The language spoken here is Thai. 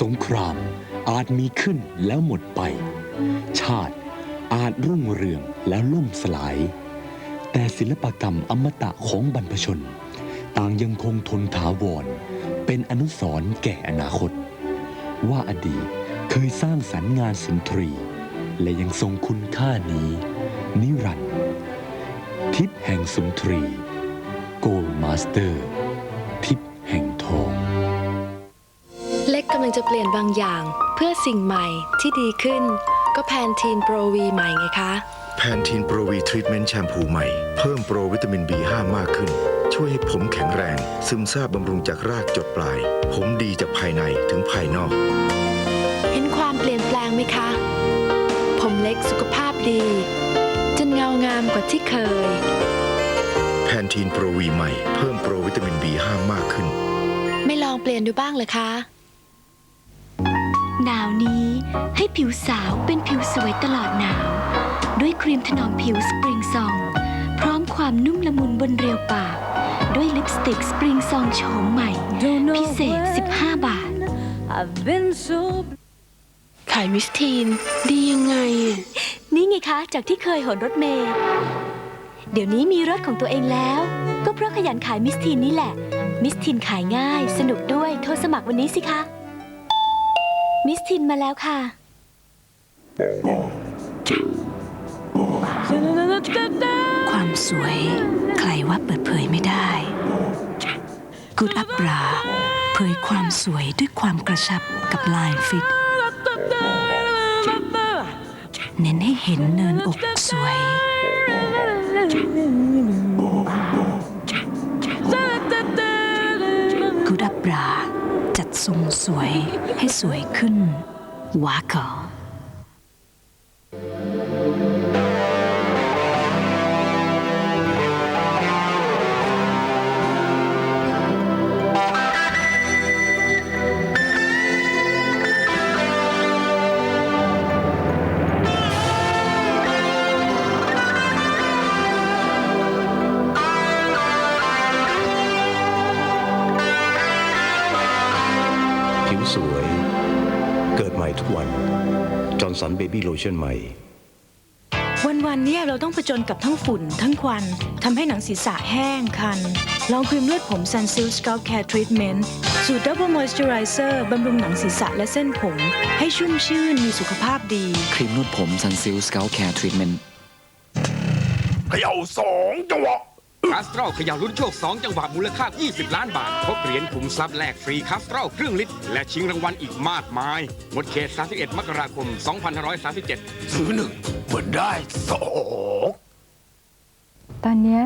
สงครามอาจมีขึ้นแล้วหมดไป ชาติอาจรุ่งเรืองแล้วล่มสลาย แต่ศิลปกรรมอมตะของบรรพชน ต่างยังคงทนถาวร เป็นอนุสรณ์แก่อนาคต ว่าอดีตเคยสร้างสรรค์งานสุนทรี และยังทรงคุณค่านี้ นิรันดร์ทิศแห่งสุนทรี โกลมาสเตอร์ จะเปลี่ยนบางอย่างเพื่อสิ่งใหม่ที่ดีขึ้น ก็แพนทีนโปรวีใหม่ไงคะ แพนทีนโปรวีทรีทเมนต์แชมพูใหม่ เพิ่มโปรวิตามิน B5 มากขึ้น ช่วยให้ผมแข็งแรง ซึมซาบบำรุงจากรากจดปลาย ผมดีจากภายในถึงภายนอก เห็นความเปลี่ยนแปลงไหมคะ ผมเล็กสุขภาพดี จนเงางามกว่าที่เคย แพนทีนโปรวีใหม่ เพิ่มโปรวิตามิน B5 มากขึ้น ไม่ลองเปลี่ยนดูบ้างเลยคะ หนาวนี้ ให้ผิวสาวเป็นผิวสวยตลอดหนาว ด้วยครีมถนอมผิวสปริงซอง พร้อมความนุ่มละมุนบนเรียวปาก ด้วยลิปสติกสปริงซองโฉมใหม่ พิเศษ 15 บาท I've been so ขายมิสทีน ดียังไงอะนี่ไงคะจากที่เคยหนรถเมย์เดี๋ยวนี้มีรถของตัวเองแล้ว ก็เพราะขยันขายมิสทีนนี่แหละ มิสทีนขายง่าย สนุกด้วยโทรสมัครวันนี้สิคะ มิสทีนมาแล้วค่ะ ความสวยใครว่าเปิดเผยไม่ได้กูดอัปราเผยความสวยด้วยความกระชับกับลายฟิต เน้นให้เห็นเนินอกสวย กูดอัปรา จัดทรงสวยให้สวยขึ้นวาก่อ สวย เกิดใหม่ทุกวันจอร์นสันเบบี้โลชั่นใหม่ วันๆเนี่ยเราต้องผจญกับทั้งฝุ่น ทั้งควันทำให้หนังศีรษะแห้งคัน ลองครีมเลือดผม Sunsilk Scalp Care Treatment สูตร Double Moisturizer บำรุงหนังศีรษะและเส้นผม ให้ชุ่มชื่นมีสุขภาพดี ครีมนวดผมซันซิลสเกลแคร์ทรีทเมนต์เขย่าสองจังหวะ คาสตรอลขยาลุ้นโชค 2 จังหวะมูลค่า 20 ล้านบาท พบเหรียญขุมทรัพย์แลกฟรีคาสตรอลครึ่งลิตร และชิงรางวัลอีกมากมาย หมดเขต 31 มกราคม 2537 ซื้อหนึ่งเหมือนได้สองตอนเนี้ย